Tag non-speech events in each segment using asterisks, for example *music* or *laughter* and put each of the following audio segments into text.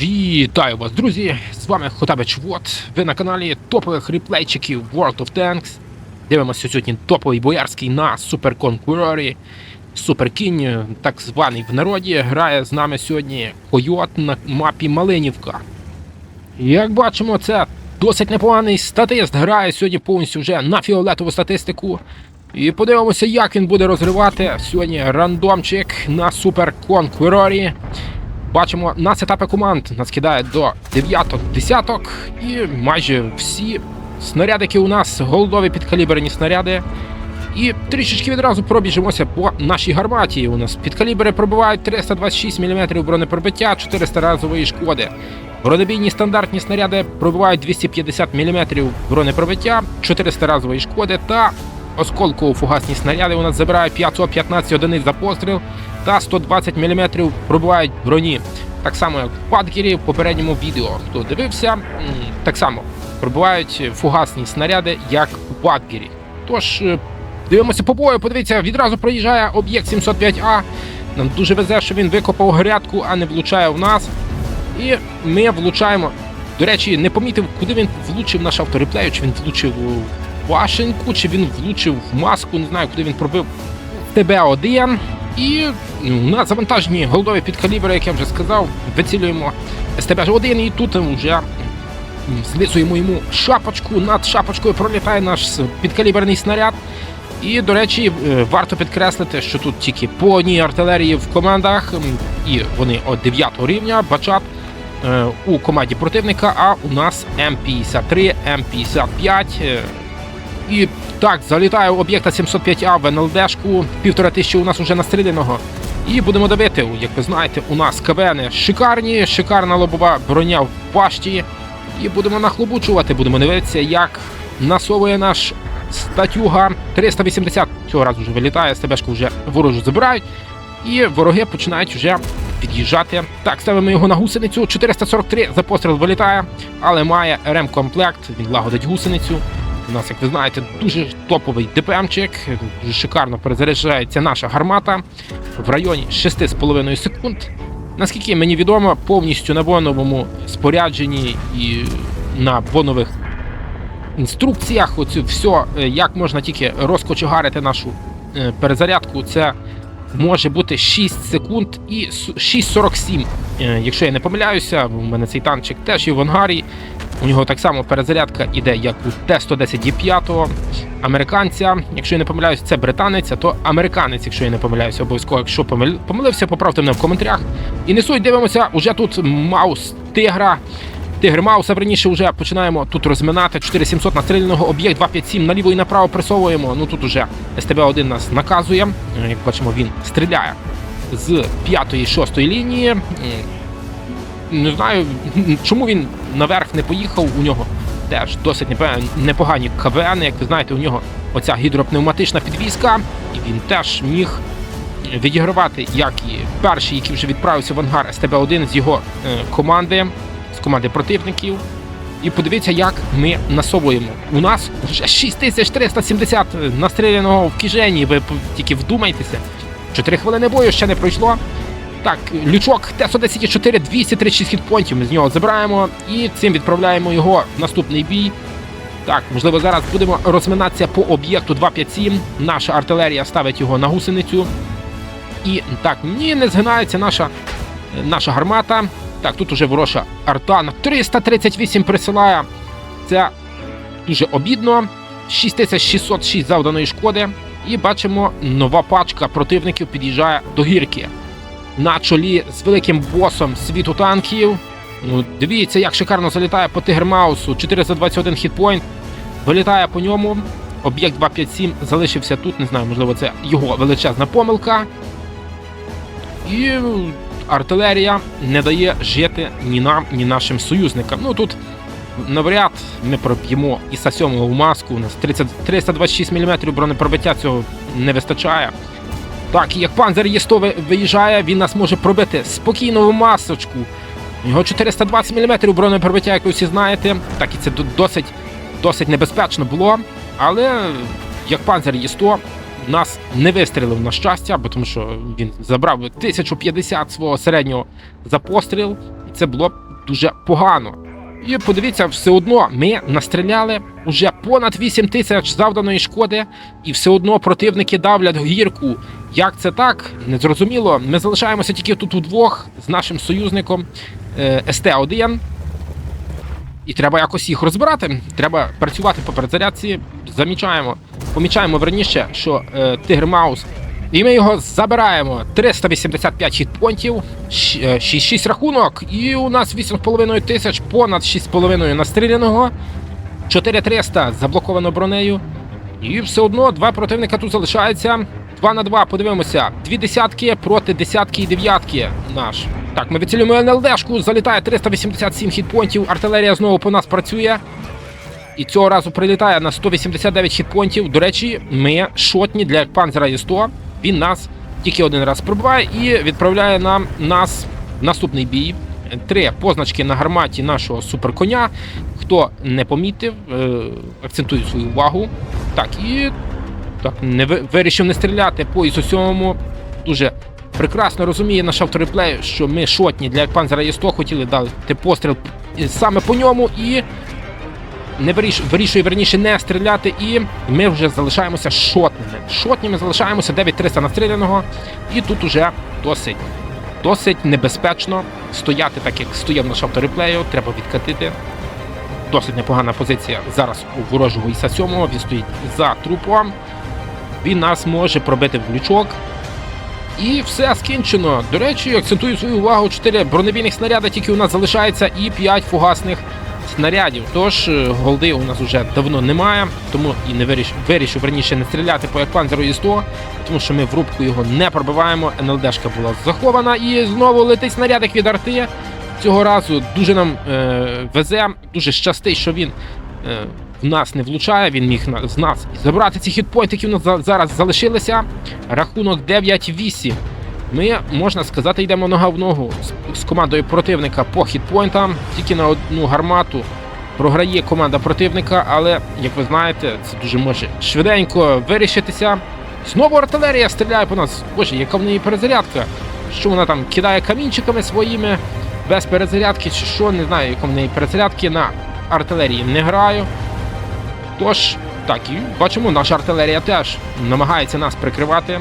Вітаю вас, друзі! З вами Хотабич Вот. Ви на каналі топових реплейчиків World of Tanks. Дивимося сьогодні топовий боярський на Conqueror. Суперкінь, так званий в народі, грає з нами сьогодні Койот на мапі Малинівка. Як бачимо, це досить непоганий статист. Грає сьогодні повністю вже на фіолетову статистику. І подивимося, як він буде розривати сьогодні рандомчик на Conqueror. Бачимо, на етапи команд нас кидає до дев'яток, десяток, і майже всі снарядики у нас голдові підкаліберні снаряди. І трішечки відразу пробіжимося по нашій гарматі. У нас підкалібри пробивають 326 мм бронепробиття, 400 разової шкоди. Бронебійні стандартні снаряди пробивають 250 мм бронепробиття, 400 разової шкоди та осколково-фугасні снаряди у нас забирають 515 одиниць за постріл та 120 мм пробувають броні. Так само, як в Падгері в попередньому відео. Хто дивився, так само пробувають фугасні снаряди, як у Падгері. Тож, е, дивимося по бою, подивіться, відразу проїжджає об'єкт 705А. Нам дуже везе, що він викопав грядку, а не влучає в нас. І ми влучаємо. До речі, не помітив, куди він влучив наш автореплею, чи він влучив у башенку, чи він влучив в маску, не знаю, куди він пробив ТБ-1. І на завантаженні голдові підкалібри, як я вже сказав, вицілюємо СТБ-1 і тут вже м, йому шапочку. Над шапочкою пролітає наш підкаліберний снаряд. І, до речі, е, варто підкреслити, що тут тільки по одній артилерії в командах, і вони от 9 рівня, бачат е, у команді противника, а у нас М53, М55. е, І так, залітає об'єкта 705А в НЛДшку, півтора тисячі у нас уже настріляного. І будемо давити. Як ви знаєте, у нас КВНи шикарні, шикарна лобова броня в пашті. І будемо нахлобучувати, будемо дивитися, як насовує наш статюга 380. Цього разу вже вилітає, СТБшку вже ворожу забирають. І вороги починають вже під'їжджати. Так, ставимо його на гусеницю. 443 за постріл вилітає, але має РМ-комплект, він лагодить гусеницю. У нас, як ви знаєте, дуже топовий ДПМчик, дуже шикарно перезаряджається наша гармата в районі 6,5 секунд. Наскільки мені відомо, повністю на боновому спорядженні і на бонових інструкціях, оце все, як можна тільки розкочегарити нашу е, перезарядку, це може бути 6 секунд і 6,47. Е, Якщо я не помиляюся, у мене цей танчик теж є в ангарі. У нього так само перезарядка іде, як у Т-110 Є5 американця. Якщо я не помиляюся, це британець, а то американець, якщо я не помиляюся, обов'язково. Якщо помил- помилився, поправте мене в коментарях. І не суть, дивимося, уже тут маус тигра. Тигр Мауса раніше вже починаємо тут розминати 4700 настріляного об'єкт 257 наліво і направо пресовуємо. Ну тут уже СТБ-1 нас наказує. Е, Як бачимо, він стріляє з 5-6 лінії. Не знаю, чому він наверх не поїхав. У нього теж досить непогані КВН. Як ви знаєте, у нього оця гідропневматична підвізка, і він теж міг відігравати, як і перший, який вже відправився в ангар СТБ-1 з його е, команди, з команди противників. І подивіться, як ми насовуємо. У нас вже 6370 настріляного в кишені. Ви тільки вдумайтеся. 4 хвилини бою ще не пройшло. Так, лючок Т-110-4, 236 хітпонтів. Ми з нього забираємо і цим відправляємо його в наступний бій. Так, можливо, зараз будемо розминатися по об'єкту 257. Наша артилерія ставить його на гусеницю. І так, ні, не згинається наша, наша гармата. Так, тут уже ворожа арта на 338 присилає. Це дуже обідно. 6606 завданої шкоди. І бачимо, нова пачка противників під'їжджає до гірки. На чолі з великим босом світу танків. Ну, дивіться, як шикарно залітає по Тигрмаусу. 421 хітпойнт. Вилітає по ньому. Об'єкт 257 залишився тут. Не знаю, можливо, це його величезна помилка. І е, артилерія не дає жити ні нам, ні нашим союзникам. Ну тут навряд ми проб'ємо іса 7 в маску. У нас 30, 326 мм бронепробиття цього не вистачає. Так, як панзер Є100 виїжджає, він нас може пробити спокійно в масочку. У нього 420 мм бронепробиття, як ви всі знаєте. Так і це досить, досить небезпечно було. Але як панзер Є100 нас не вистрілив на щастя, бо тому що він забрав 1050 свого середнього за постріл. І це було дуже погано. І подивіться, все одно ми настріляли уже понад 8 тисяч завданої шкоди, і все одно противники давлять гірку. Як це так? Незрозуміло. Ми залишаємося тільки тут удвох з нашим союзником е, СТ-1. І треба якось їх розбирати. Треба працювати по перезарядці. Замічаємо, помічаємо верніше, що е, Тигр Маус. І ми його забираємо. 385 хітпонтів, 6 рахунок, і у нас 8,5 тисяч, понад 6,5 настріляного, 4300 заблоковано бронею. І все одно два противника тут залишаються. 2 на 2, подивимося. Дві десятки проти десятки і дев'ятки наш. Так, ми відцілюємо НЛДшку, залітає 387 хітпонтів, артилерія знову по нас працює. І цього разу прилітає на 189 хітпонтів. До речі, ми шотні для панзера Є100. Він нас тільки один раз пробиває і відправляє нам нас в наступний бій. Три позначки на гарматі нашого суперконя. Хто не помітив, е, акцентую свою увагу. Так, і так, не вирішив не стріляти по ісу сьомому. Дуже прекрасно розуміє наш автореплей, що ми шотні для панзера Є100 хотіли дати постріл саме по ньому і не виріш, вирішує верніше не стріляти, і ми вже залишаємося шотними. Шотніми залишаємося 9300 настріляного, і тут уже досить досить небезпечно стояти, так як стояв наш автореплею, треба відкатити. Досить непогана позиція зараз у ворожого Іса 7 Він стоїть за трупом. Він нас може пробити в лючок. І все скінчено. До речі, акцентую свою увагу: 4 бронебійних снаряди тільки у нас залишається, і 5 фугасних снарядів. Тож е, голди у нас вже давно немає, тому і не вирішив, вирішив верніше не стріляти по Екпанзеру і 100, тому що ми в рубку його не пробиваємо. НЛДшка була захована і знову летить снарядик від арти. Цього разу дуже нам е, везе, дуже щастить, що він е, в нас не влучає. Він міг з нас забрати ці хітпойнти, які у нас зараз залишилися. Рахунок 9-8. Ми, можна сказати, йдемо нога в ногу з командою противника по хітпойнтам. Тільки на одну гармату програє команда противника, але, як ви знаєте, це дуже може швиденько вирішитися. Знову артилерія стріляє по нас. Боже, яка в неї перезарядка. Що вона там кидає камінчиками своїми без перезарядки, чи що, не знаю, яка в неї перезарядки на артилерії не граю. Тож, так, і бачимо, наша артилерія теж намагається нас прикривати.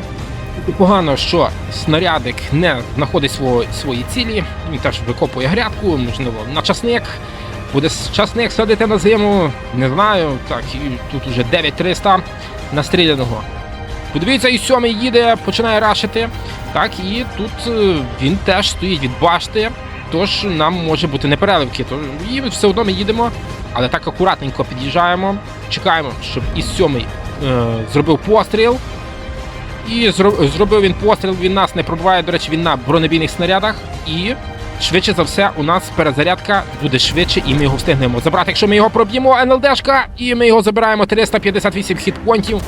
Погано, що снарядик не знаходить свого, свої цілі. Він теж викопує грядку, можливо, на часник. Буде часник садити на зиму, не знаю. Так, і тут уже 9300 настріляного. Подивіться, і сьомий їде, починає рашити. Так, і тут е, він теж стоїть від башти. Тож нам може бути непереливки. Тож і все одно ми їдемо, але так акуратненько під'їжджаємо. Чекаємо, щоб із сьомий е, зробив постріл. І зробив він постріл, він нас не пробиває, до речі, він на бронебійних снарядах. І швидше за все, у нас перезарядка буде швидше, і ми його встигнемо забрати. Якщо ми його проб'ємо, НЛДшка, і ми його забираємо 358 хітпонтів.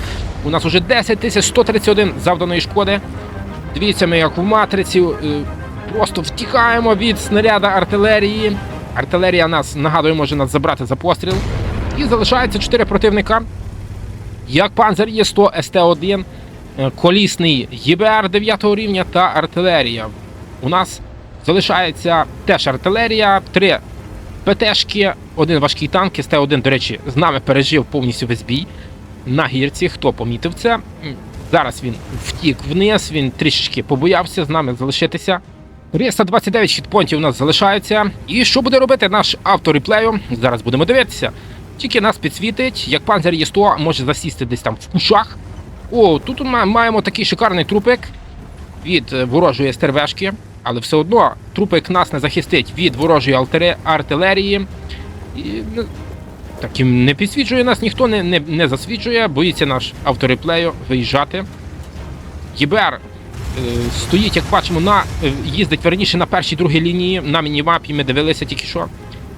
У нас уже 10 131 завданої шкоди. Дивіться, ми як в матриці е, просто втікаємо від снаряда артилерії. Артилерія нас, нагадую, може нас забрати за постріл. І залишається 4 противника. Як Панзер є 100 СТ-1, е, колісний ЄБР 9 рівня та артилерія. У нас залишається теж артилерія, 3 ПТшки, один важкий танк, СТ-1, до речі, з нами пережив повністю весь бій на гірці. Хто помітив це? Зараз він втік вниз, він трішечки побоявся з нами залишитися. 329 хітпонтів у нас залишається. І що буде робити наш автореплею? Зараз будемо дивитися. Тільки нас підсвітить, як панзер є 100 може засісти десь там в кущах. О, тут ми маємо такий шикарний трупик від е, ворожої стервешки, але все одно трупик нас не захистить від ворожої артилерії. І, ну, так і не підсвічує нас, ніхто не, не, не засвічує, боїться наш автореплею виїжджати. ЄБР е, стоїть, як бачимо, на, е, їздить верніше на першій другій лінії на мінімапі. Ми дивилися тільки що.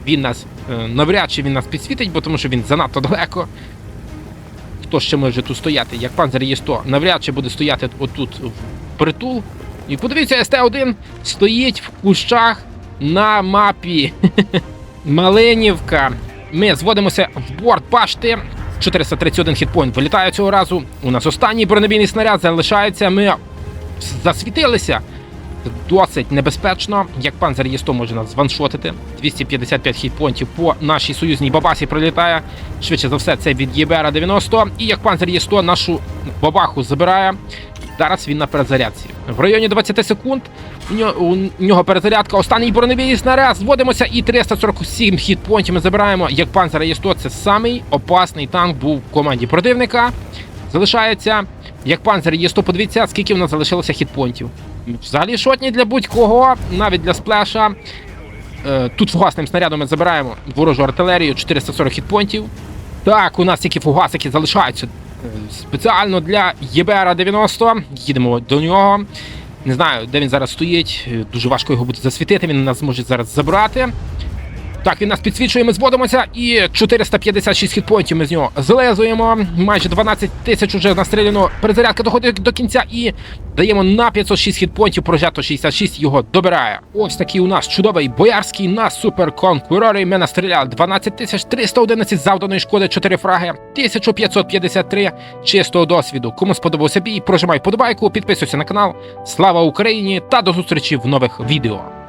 Він нас е, навряд чи він нас підсвітить, бо тому що він занадто далеко. Хто ще може тут стояти? Як панзер є 100, навряд чи буде стояти отут в притул. І подивіться, СТ-1 стоїть в кущах на мапі. *laughs* Малинівка. Ми зводимося в борт башти. 431 хітпойнт вилітає цього разу. У нас останній бронебійний снаряд залишається. Ми засвітилися. Досить небезпечно. Як панзер Є100 може нас званшотити. 255 хітпонтів по нашій союзній бабасі прилітає. Швидше за все, це від ЄБР 90. І як панзер Є100 нашу бабаху забирає. Зараз він на перезарядці. В районі 20 секунд у нього, перезарядка. Останній бронебійний снаряд. Зводимося і 347 хітпонтів ми забираємо. Як панзер Є100 це самий опасний танк був в команді противника. Залишається. Як панзер Є100, подивіться, скільки в нас залишилося хітпонтів. Взагалі шотні для будь-кого, навіть для сплеша. Е, Тут фугасним снарядом ми забираємо ворожу артилерію 440 хітпонтів. Так, у нас тільки фугасики залишаються е, спеціально для ЄБР 90. Їдемо до нього. Не знаю, де він зараз стоїть. Е, Дуже важко його буде засвітити. Він нас зможе зараз забрати. Так, він нас підсвічує, ми зводимося, і 456 хітпоінтів ми з нього злезуємо. Майже 12 тисяч уже настріляно. Перезарядка доходить до кінця і даємо на 506 хітпоінтів. Прожето 66 його добирає. Ось такий у нас чудовий боярський на суперконкурорі. Ми настріляли 12 тисяч 311 завданої шкоди, 4 фраги, 1553 чистого досвіду. Кому сподобався бій, прожимай подобайку, підписуйся на канал. Слава Україні та до зустрічі в нових відео.